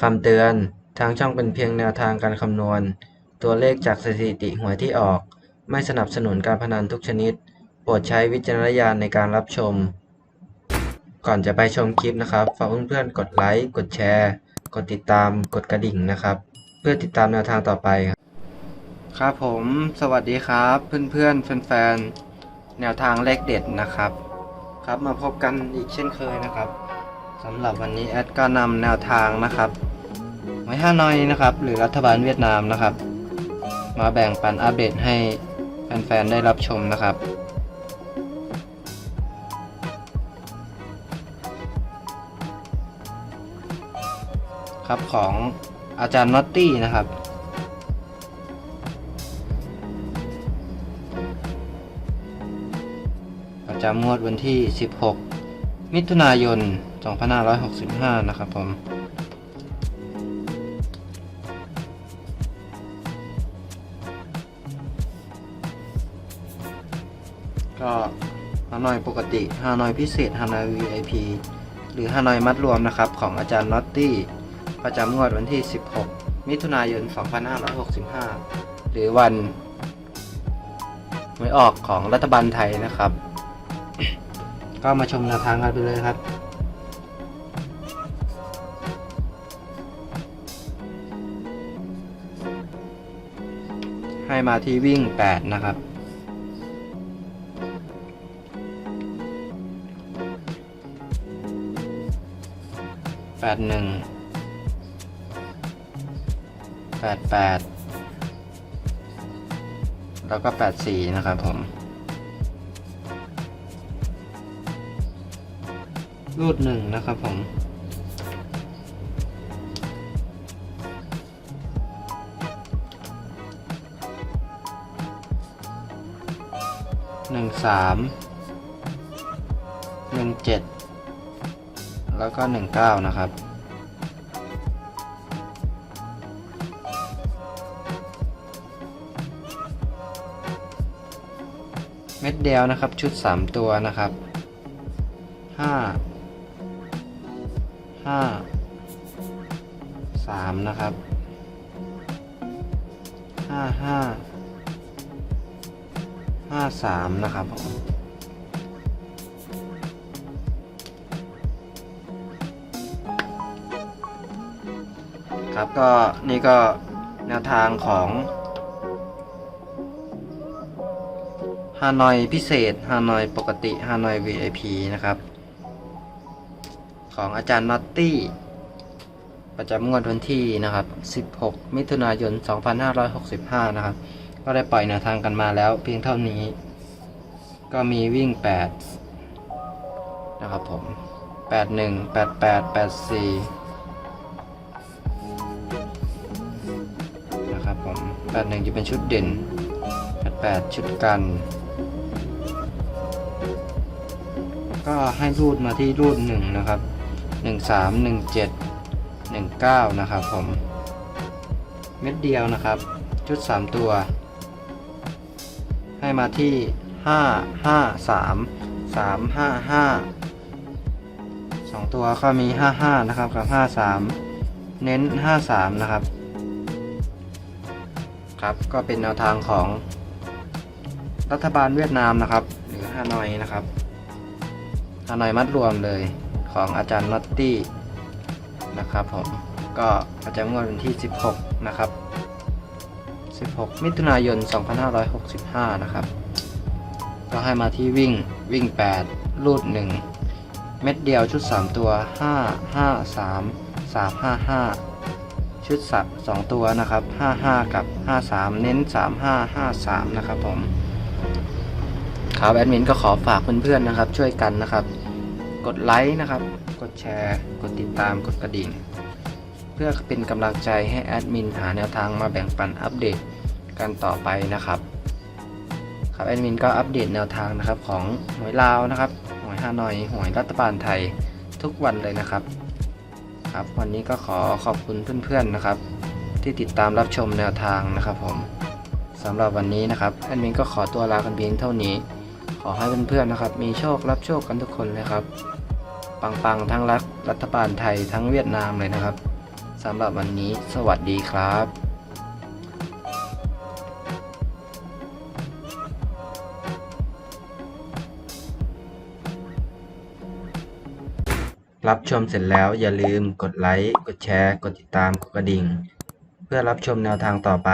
คำเตือน ทางช่องเป็นเพียงแนวทางการคำนวณ ตัวเลขจากสถิติหวยที่ออก ไม่สนับสนุนการพนันทุกชนิด โปรดใช้วิจารณญาณในการรับชม ก่อนจะไปชมคลิปนะครับ ฝากเพื่อนๆ กดไลค์ กดแชร์ กดติดตาม กดกระดิ่งนะครับ เพื่อติดตามแนวทางต่อไป ครับผม สวัสดีครับ เพื่อนๆ แฟนๆ แนวทางเลขเด็ดนะครับ ครับมาพบกันอีกเช่นเคยนะครับสำหรับวันนี้แอดก็นำแนวทางนะครับ ไว้ห้าน้อยนะครับ หรือรัฐบาลเวียดนามนะครับ มาแบ่งปันอัปเดตให้แฟนๆได้รับชมนะครับครับของอาจารย์นอตตี้นะครับ ประจำงวดวันที่ 16 มิถุนายน 2565 นะครับผม ก็ฮานอยปกติฮานอยพิเศษฮานอย VIP หรือฮานอยมัดรวมนะครับ ของอาจารย์น็อตตี้ ประจำงวดวันที่ 16 มิถุนายน 2565 หรือวันหวยออกของรัฐบาลไทยนะครับ ก็มาชมแนวทางกันไปเลยครับให้มาที่วิ่ง 8 นะครับ แปดหนึ่งแปดแปดแล้วก็แปดสี่นะครับผม รูดหนึ่งนะครับผมหนึ่งสามหนึ่งเจ็ด แล้วก็หนึ่งเก้านะครับ เม็ดเดียวนะครับชุดสามตัวนะครับห้าห้าสามนะครับห้าห้าห้าสามนะครับผม ครับก็นี่ก็แนวทางของฮานอยพิเศษฮานอยปกติฮานอย VIP นะครับ ของอาจารย์นัตตี้ ประจำงวดวันที่นะครับ 16 มิถุนายน 2565 นะครับ ก็ได้ปล่อยแนวทางกันมาแล้วเพียงเท่านี้ ก็มีวิ่ง 8 นะครับผม 81 88 84 81 จะเป็นชุดเด่น 88 ชุดกัน ก็ให้รูดมาที่รูด 1 นะครับ 13 17 19 นะครับผม เม็ดเดียวนะครับ ชุด 3 ตัว ให้มาที่ 5 5 3 3 5 5 2 ตัวก็มี 55 นะครับ กับ 53 เน้น 53 นะครับ ครับก็เป็นแนวทางของรัฐบาลเวียดนามนะครับ หรือฮานอยนะครับฮานอยมัดรวมเลยของอาจารย์นอตตี้นะครับผมก็ประจำงวดวันที่ 16 นะครับ 16 มิถุนายน 2565 นะครับ ก็ให้มาที่วิ่งวิ่ง 8 รูด 1 เม็ดเดียวชุด 3 ตัว 5 5 3 3 5 5 ชุดสับ2ตัวนะครับ 55 กับ 53 เน้น 35 53 นะครับผมครับแอดมินก็ขอฝากเพื่อนๆนะครับ ช่วยกันนะครับ กดไลค์นะครับ กดแชร์ กดติดตามกดกระดิ่ง เพื่อเป็นกำลังใจให้แอดมินหาแนวทางมาแบ่งปันอัปเดตกันต่อไปนะครับ ครับแอดมินก็อัปเดตแนวทางนะครับของหวยลาวนะครับหวยฮานอยหวยรัฐบาลไทยทุกวันเลยนะครับ ครับ วันนี้ก็ขอขอบคุณเพื่อนๆนะครับ ที่ติดตามรับชมแนวทางนะครับผมสำหรับวันนี้นะครับแอดมินก็ขอตัวลากันเพียงเท่านี้ ขอให้เพื่อนๆนะครับ มีโชครับโชคกันทุกคนเลยครับ ปังๆทั้งรัฐรัฐบาลไทยทั้งเวียดนามเลยนะครับสำหรับวันนี้สวัสดีครับ รับชมเสร็จแล้วอย่าลืมกดไลค์ กดแชร์ กดติดตาม กดกระดิ่ง เพื่อรับชมแนวทางต่อไป